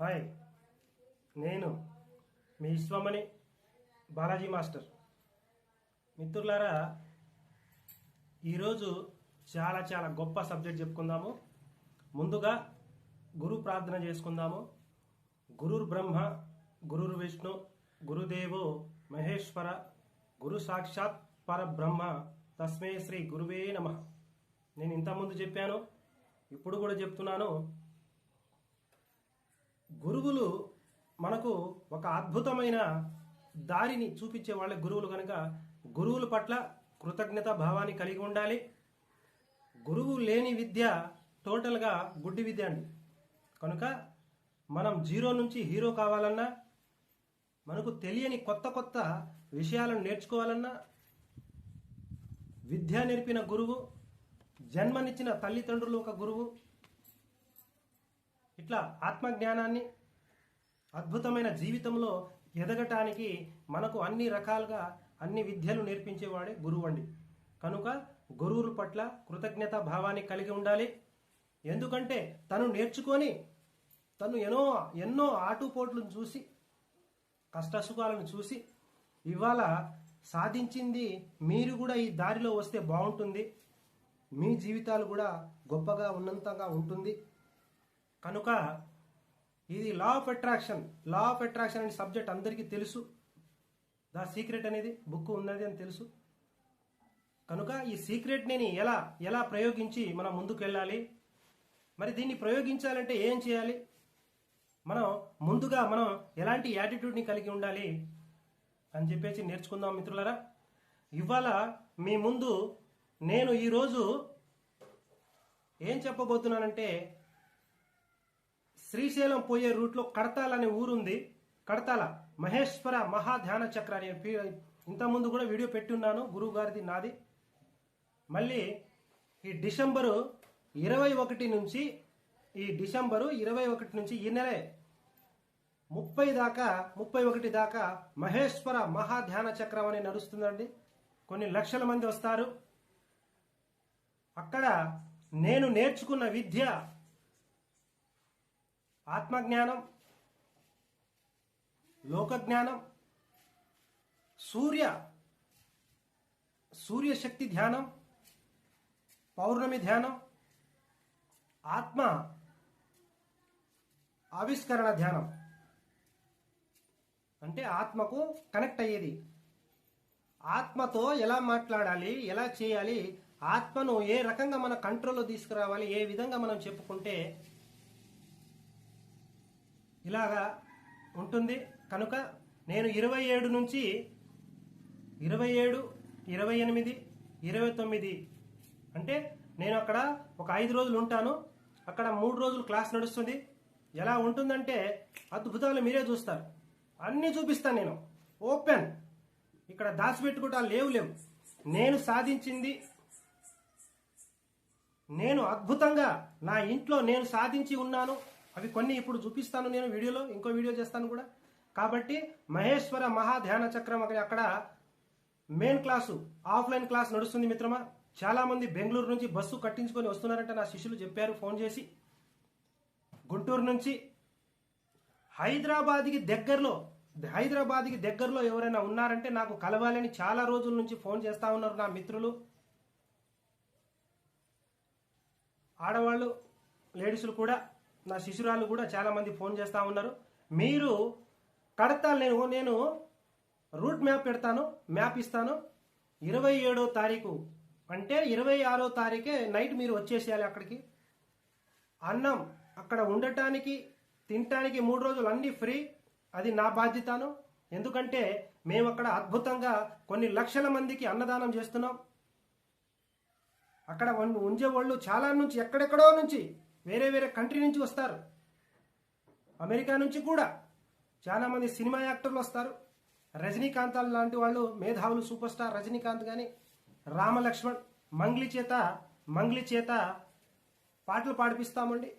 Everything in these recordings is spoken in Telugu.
హాయ్ నేను మీ విశ్వమణి బాలాజీ మాస్టర్. మిత్రులారా ఈరోజు చాలా చాలా గొప్ప సబ్జెక్ట్ చెప్పుకుందాము. ముందుగా గురు ప్రార్థన చేసుకుందాము. గురుర్ బ్రహ్మ గురుర్ విష్ణు గురుదేవో మహేశ్వర గురు సాక్షాత్ పరబ్రహ్మ తస్మే శ్రీ గురువే నమ. నేను ఇంతకుముందు చెప్పాను ఇప్పుడు కూడా చెప్తున్నాను. గురువులు మనకు ఒక అద్భుతమైన దారిని చూపించే వాళ్ళ గురువులు కనుక గురువుల పట్ల కృతజ్ఞత భావాన్ని కలిగి ఉండాలి. గురువు లేని విద్య టోటల్గా గుడ్డి విద్య అండి. కనుక మనం జీరో నుంచి హీరో కావాలన్నా మనకు తెలియని కొత్త కొత్త విషయాలను నేర్చుకోవాలన్నా విద్య నేర్పిన గురువు జన్మనిచ్చిన తల్లిదండ్రులు ఒక గురువు ఇట్లా ఆత్మజ్ఞానాన్ని అద్భుతమైన జీవితంలో ఎదగటానికి మనకు అన్ని రకాలుగా అన్ని విద్యలు నేర్పించేవాడే గురువు అండి కనుక గురువుల పట్ల కృతజ్ఞత భావాన్ని కలిగి ఉండాలి. ఎందుకంటే తను నేర్చుకొని తను ఎన్నో ఎన్నో ఆటుపోట్లను చూసి కష్టసుఖాలను చూసి ఇవాళ సాధించింది మీరు కూడా ఈ దారిలో వస్తే బాగుంటుంది. మీ జీవితాలు కూడా గొప్పగా ఉన్నంతగా ఉంటుంది. కనుక ఇది law of attraction law of attraction అనే సబ్జెక్ట్ అందరికీ తెలుసు. ద సీక్రెట్ అనేది బుక్ ఉన్నది అని తెలుసు. కనుక ఈ సీక్రెట్ని ఎలా ఎలా ప్రయోగించి మనం ముందుకు వెళ్ళాలి? మరి దీన్ని ప్రయోగించాలంటే ఏం చేయాలి? మనం ముందుగా మనం ఎలాంటి యాటిట్యూడ్ని కలిగి ఉండాలి అని చెప్పేసి నేర్చుకుందాం మిత్రులరా. ఇవాళ మీ ముందు నేను ఈరోజు ఏం చెప్పబోతున్నానంటే శ్రీశైలం పోయే రూట్లో కడతాల అనే ఊరుంది. కడతాల. మహేశ్వర మహాధ్యాన చక్ర అనే పే- ఇంతకుముందు కూడా వీడియో పెట్టున్నాను. గురువు గారిది నాది. మళ్ళీ ఈ డిసెంబరు ఇరవై ఒకటి నుంచి ఈ డిసెంబరు ఇరవై ఒకటి నుంచి ఈ నెలే ముప్పై దాకా ముప్పై ఒకటి దాకా మహేశ్వర మహాధ్యాన చక్రం అని నడుస్తుందండి. కొన్ని లక్షల మంది వస్తారు. అక్కడ నేను నేర్చుకున్న విద్య ఆత్మజ్ఞానం లోకజ్ఞానం సూర్య సూర్యశక్తి ధ్యానం పౌర్ణమి ధ్యానం ఆత్మ ఆవిష్కరణ ధ్యానం. అంటే ఆత్మకు కనెక్ట్ అయ్యేది. ఆత్మతో ఎలా మాట్లాడాలి ఎలా చేయాలి ఆత్మను ఏ రకంగా మన కంట్రోల్లో తీసుకురావాలి ఏ విధంగా మనం చెప్పుకుంటే ఇలాగా ఉంటుంది. కనుక నేను ఇరవై ఏడు నుంచి ఇరవై ఏడు ఇరవై ఎనిమిది ఇరవై తొమ్మిది అంటే నేను అక్కడ ఒక ఐదు రోజులు ఉంటాను. అక్కడ మూడు రోజులు క్లాస్ నడుస్తుంది. ఎలా ఉంటుందంటే అద్భుతాలు మీరే చూస్తారు. అన్నీ చూపిస్తాను నేను. ఓపెన్. ఇక్కడ దాచిపెట్టుకుంటా లేవు లేవు. నేను సాధించింది. నేను అద్భుతంగా నా ఇంట్లో నేను సాధించి ఉన్నాను. అవి కొన్ని ఇప్పుడు చూపిస్తాను నేను వీడియోలో ఇంకో వీడియో చేస్తాను కూడా. కాబట్టి మహేశ్వర మహాధ్యాన చక్రం అక్కడ- అక్కడ మెయిన్ క్లాసు ఆఫ్లైన్ క్లాస్ నడుస్తుంది మిత్రమా. చాలా మంది బెంగళూరు నుంచి బస్సు కట్టించుకొని వస్తున్నారంటే నా శిష్యులు చెప్పారు ఫోన్ చేసి. గుంటూరు నుంచి హైదరాబాద్కి దగ్గరలో హైదరాబాద్కి దగ్గరలో ఎవరైనా ఉన్నారంటే నాకు కలవాలని చాలా రోజుల నుంచి ఫోన్ చేస్తా ఉన్నారు నా మిత్రులు. ఆడవాళ్ళు లేడీసులు కూడా నా శిశురాలు కూడా చాలామంది ఫోన్ చేస్తూ ఉన్నారు. మీరు కడతాను నేను నేను రూట్ మ్యాప్ పెడతాను మ్యాప్ ఇస్తాను. ఇరవై ఏడో తారీఖు అంటే ఇరవై ఆరో తారీఖే నైట్ మీరు వచ్చేసేయాలి అక్కడికి. అన్నం అక్కడ ఉండటానికి తినటానికి మూడు రోజులు అన్నీ ఫ్రీ. అది నా బాధ్యతను. ఎందుకంటే మేము అక్కడ అద్భుతంగా కొన్ని లక్షల మందికి అన్నదానం చేస్తున్నాం. అక్కడ ఉన్- వాళ్ళు చాలా నుంచి ఎక్కడెక్కడో నుంచి వేరే వేరే కంట్రీ నుంచి వస్తారు. అమెరికా నుంచి కూడా చాలా మంది సినిమా యాక్టర్లు వస్తారు. రజనీకాంత్ లాంటి వాళ్ళు మేధావులు సూపర్ స్టార్ రజనీకాంత్ కానీ రామలక్ష్మణ్ మంగ్లీ చేత మంగ్లీ చేత పాటలు పాడిపిస్తామండి.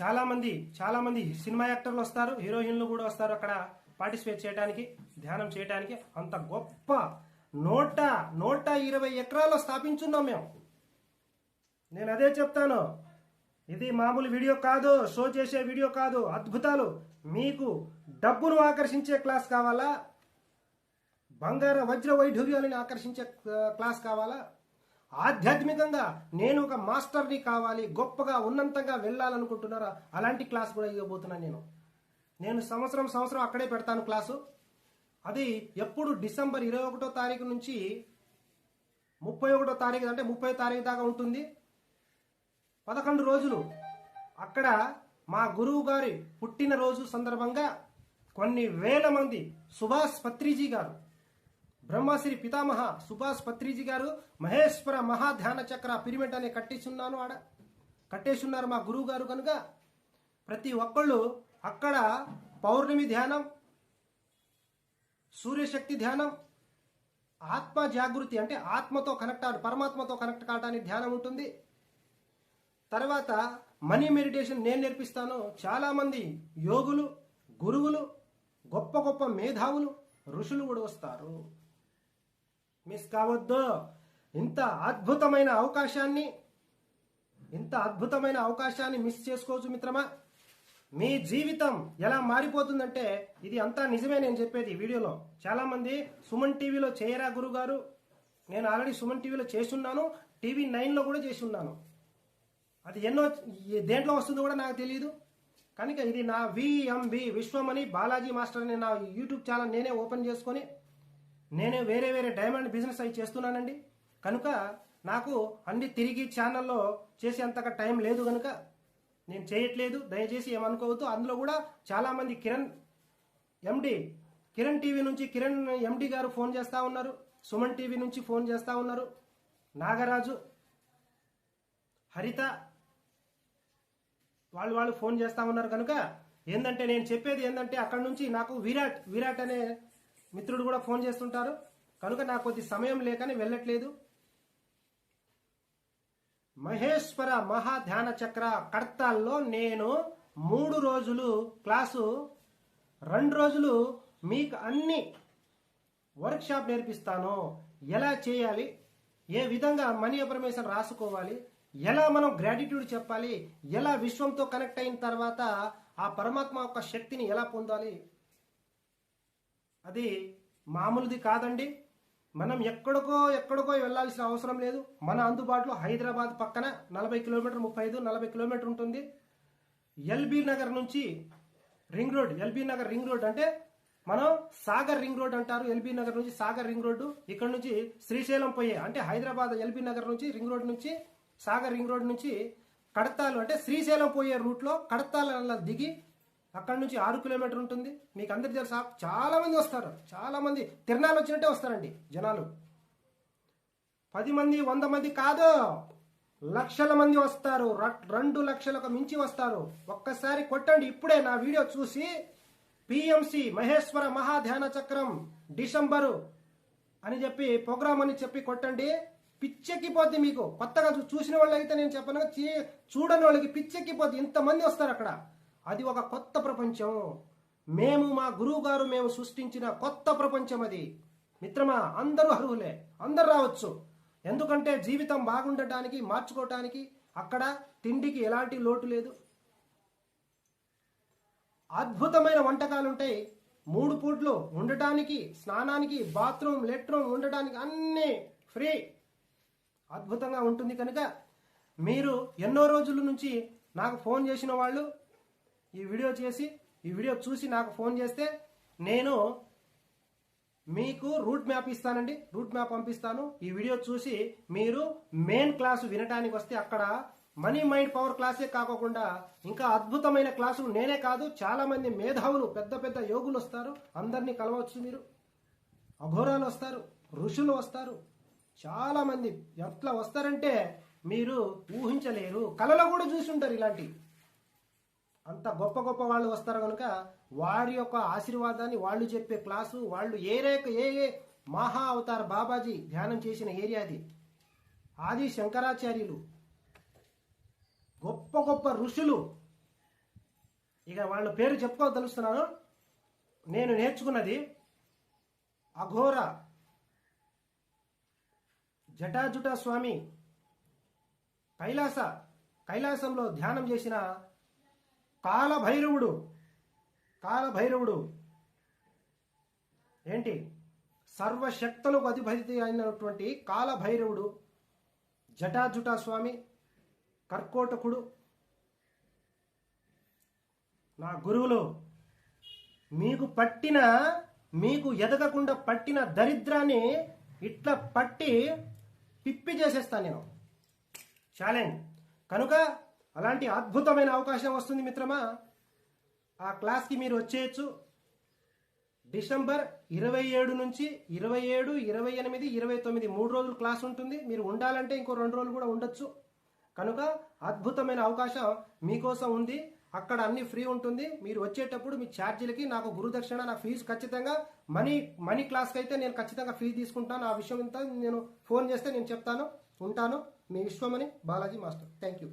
చాలా మంది చాలా మంది సినిమా యాక్టర్లు వస్తారు. హీరోయిన్లు కూడా వస్తారు అక్కడ పార్టిసిపేట్ చేయడానికి ధ్యానం చేయడానికి అంత గొప్ప నూట నూట ఇరవై ఎకరాల్లో స్థాపించున్నాం మేము. నేను అదే చెప్తాను. ఇది మామూలు వీడియో కాదు షో చేసే వీడియో కాదు. అద్భుతాలు. మీకు డబ్బును ఆకర్షించే క్లాస్ కావాలా? బంగార వజ్ర వైఢూర్యాలను ఆకర్షించే క్లాస్ కావాలా? ఆధ్యాత్మికంగా నేను ఒక మాస్టర్ని కావాలి గొప్పగా ఉన్నంతంగా వెళ్ళాలనుకుంటున్నారా? అలాంటి క్లాస్ కూడా ఇవ్వబోతున్నాను నేను. నేను సంవత్సరం సంవత్సరం అక్కడే పెడతాను క్లాసు. అది ఎప్పుడు డిసెంబర్ ఇరవై ఒకటో తారీఖు నుంచి ముప్పై ఒకటో తారీఖు అంటే ముప్పై తారీఖు దాకా ఉంటుంది. పదకొండు రోజులు. అక్కడ మా గురువు గారి పుట్టినరోజు సందర్భంగా కొన్ని వేల మంది సుభాష్ పత్రిజీ గారు బ్రహ్మశ్రీ పితామహ సుభాష్ పత్రిజీ గారు మహేశ్వర మహాధ్యాన చక్ర పిరిమిడ్ అని కట్టిస్తున్నాను ఆడ. కట్టేసున్నారు మా గురువు గారు కనుక. ప్రతి ఒక్కళ్ళు అక్కడ పౌర్ణమి ధ్యానం సూర్యశక్తి ధ్యానం ఆత్మ జాగృతి అంటే ఆత్మతో కనెక్ట్ పరమాత్మతో కనెక్ట్ కావడానికి ధ్యానం ఉంటుంది. తర్వాత మనీ మెడిటేషన్ నేను నేర్పిస్తాను. చాలామంది యోగులు గురువులు గొప్ప గొప్ప మేధావులు ఋషులు కూడా వస్తారు. మిస్ కావద్దు. ఇంత అద్భుతమైన అవకాశాన్ని ఇంత అద్భుతమైన అవకాశాన్ని మిస్ చేసుకోవచ్చు మిత్రమా? మీ జీవితం ఎలా మారిపోతుందంటే ఇది అంతా నిజమే నేను చెప్పేది వీడియోలో. చాలా మంది సుమన్ టీవీలో చేయరా గురుగారు? నేను ఆల్రెడీ సుమన్ టీవీలో చేస్తున్నాను టీవీ నైన్లో కూడా చేసి ఉన్నాను. అది ఎన్నో దేంట్లో వస్తుందో కూడా నాకు తెలియదు కనుక ఇది నా విఎంబి విశ్వమణి బాలాజీ మాస్టర్ అనే నా యూట్యూబ్ ఛానల్ నేనే ఓపెన్ చేసుకొని నేనే వేరే వేరే డైమండ్ బిజినెస్ అవి చేస్తున్నానండి. కనుక నాకు అన్ని తిరిగి ఛానల్లో చేసేంతగా టైం లేదు కనుక నేను చేయట్లేదు. దయచేసి ఏమనుకోవద్దు. అందులో కూడా చాలామంది కిరణ్ ఎండి కిరణ్ టీవీ నుంచి కిరణ్ ఎండి గారు ఫోన్ చేస్తూ ఉన్నారు. సుమన్ టీవీ నుంచి ఫోన్ చేస్తూ ఉన్నారు. నాగరాజు హరిత వాళ్ళు వాళ్ళు ఫోన్ చేస్తా ఉన్నారు కనుక ఏంటంటే నేను చెప్పేది ఏంటంటే అక్కడ నుంచి నాకు విరాట్ విరాట్ అనే మిత్రుడు కూడా ఫోన్ చేస్తుంటారు. కనుక నాకు కొద్ది సమయం లేకని వెళ్ళట్లేదు. మహేశ్వర మహాధ్యాన చక్ర కడతాల్లో నేను మూడు రోజులు క్లాసు రెండు రోజులు మీకు అన్ని వర్క్షాప్ నేర్పిస్తాను. ఎలా చేయాలి? ఏ విధంగా మనీ అప్రమేషన్ రాసుకోవాలి? ఎలా మనం గ్రాటిట్యూడ్ చెప్పాలి? ఎలా విశ్వంతో కనెక్ట్ అయిన తర్వాత ఆ పరమాత్మ యొక్క శక్తిని ఎలా పొందాలి? అది మామూలుది కాదండి. మనం ఎక్కడికో ఎక్కడికో వెళ్ళాల్సిన అవసరం లేదు. మన అందుబాటులో హైదరాబాద్ పక్కన నలభై కిలోమీటర్ ముప్పై ఐదు నలభై కిలోమీటర్ ఉంటుంది. ఎల్బీ నగర్ నుంచి ring road LB Nagar ring road అంటే మనం సాగర్ రింగ్ రోడ్ అంటారు. ఎల్బీ నగర్ నుంచి సాగర్ రింగ్ రోడ్డు ఇక్కడ నుంచి శ్రీశైలం పోయే అంటే హైదరాబాద్ ఎల్బీ నగర్ నుంచి రింగ్ రోడ్ నుంచి సాగర్ రింగ్ రోడ్ నుంచి కడతాలు అంటే శ్రీశైలం పోయే రూట్లో కడతాల దిగి అక్కడ నుంచి ఆరు కిలోమీటర్ ఉంటుంది. మీకు అందరి తెలుసా? చాలా మంది వస్తారు. చాలా మంది తిరణాలు వచ్చినట్టే వస్తారండి జనాలు. పది మంది వంద మంది కాదు. లక్షల మంది వస్తారు. ర- రెండు లక్షలకు మించి వస్తారు. ఒక్కసారి కొట్టండి. ఇప్పుడే నా వీడియో చూసి పిఎంసి మహేశ్వర మహాధ్యాన చక్రం డిసెంబరు అని చెప్పి ప్రోగ్రామ్ అని చెప్పి కొట్టండి. పిచ్చెక్కిపోద్ది మీకు. కొత్తగా చూసిన వాళ్ళు అయితే నేను చెప్పను. చూడని వాళ్ళకి పిచ్చెక్కిపోద్ది. ఇంతమంది వస్తారు అక్కడ. అది ఒక కొత్త ప్రపంచం. మేము మా గురువు గారు మేము సృష్టించిన కొత్త ప్రపంచం అది. మిత్రమా అందరూ అర్హులే. అందరు రావచ్చు. ఎందుకంటే జీవితం బాగుండటానికి మార్చుకోవటానికి అక్కడ తిండికి ఎలాంటి లోటు లేదు. అద్భుతమైన వంటకాలు ఉంటాయి మూడు పూట్లు ఉండటానికి స్నానానికి బాత్రూమ్ లెట్రూమ్ ఉండటానికి అన్నీ ఫ్రీ. అద్భుతంగా ఉంటుంది కనుక మీరు ఎన్నో రోజుల నుంచి నాకు ఫోన్ చేసిన వాళ్ళు ఈ వీడియో చేసి ఈ వీడియో చూసి నాకు ఫోన్ చేస్తే నేను మీకు రూట్ మ్యాప్ ఇస్తానండి. రూట్ మ్యాప్ పంపిస్తాను. ఈ వీడియో చూసి మీరు మెయిన్ క్లాసు వినటానికి వస్తే అక్కడ మనీ మైండ్ పవర్ క్లాసే కాకోకుండా ఇంకా అద్భుతమైన క్లాసులు నేనే కాదు చాలా మంది మేధావులు పెద్ద పెద్ద యోగులు వస్తారు. అందరినీ కలవచ్చు మీరు. అఘోరాలు వస్తారు ఋషులు వస్తారు. చాలా మంది ఎట్లా వస్తారంటే మీరు ఊహించలేరు కళలో కూడా చూసి ఉంటారు ఇలాంటి. అంత గొప్ప గొప్ప వాళ్ళు వస్తారు కనుక వారి యొక్క ఆశీర్వాదాన్ని వాళ్ళు చెప్పే క్లాసు వాళ్ళు ఏ ఏ ఏ మహా అవతార బాబాజీ ధ్యానం చేసిన ఏరియా అది. ఆది శంకరాచార్యులు. గొప్ప గొప్ప ఋషులు. ఇక వాళ్ళ పేరు చెప్పుకోదలుస్తున్నాను నేను నేర్చుకున్నది అఘోర జటాజుట స్వామి కైలాస కైలాసంలో ధ్యానం చేసిన కాలభైరవుడు కాలభైరవుడు ఏంటి? సర్వశక్తులకు అధిపతి అయినటువంటి కాలభైరవుడు జటాజుటా స్వామి కర్కోటకుడు నా గురువులు మీకు పట్టిన మీకు ఎదగకుండా పట్టిన దరిద్రాన్ని ఇట్లా పట్టి తిప్పి చేసేస్తాను నేను. ఛాలెంజ్ కనుక అలాంటి అద్భుతమైన అవకాశం వస్తుంది మిత్రమా? ఆ క్లాస్కి మీరు వచ్చేయచ్చు. డిసెంబర్ ఇరవై ఏడు నుంచి ఇరవై ఏడు ఇరవై ఎనిమిది ఇరవై తొమ్మిది మూడు రోజులు క్లాస్ ఉంటుంది. మీరు ఉండాలంటే ఇంకో రెండు రోజులు కూడా ఉండొచ్చు. కనుక అద్భుతమైన అవకాశం మీకోసం ఉంది. అక్కడ అన్ని ఫ్రీ ఉంటుంది. మీరు వచ్చేటప్పుడు మీ ఛార్జీలకి నాకు గురుదక్షిణ నా ఫీజు ఖచ్చితంగా మనీ మనీ క్లాస్కి అయితే నేను ఖచ్చితంగా ఫీజు తీసుకుంటాను. ఆ విషయం ఇంత నేను ఫోన్ చేస్తే నేను చెప్తాను ఉంటాను. మీ Vishwamani Balaji master. Thank you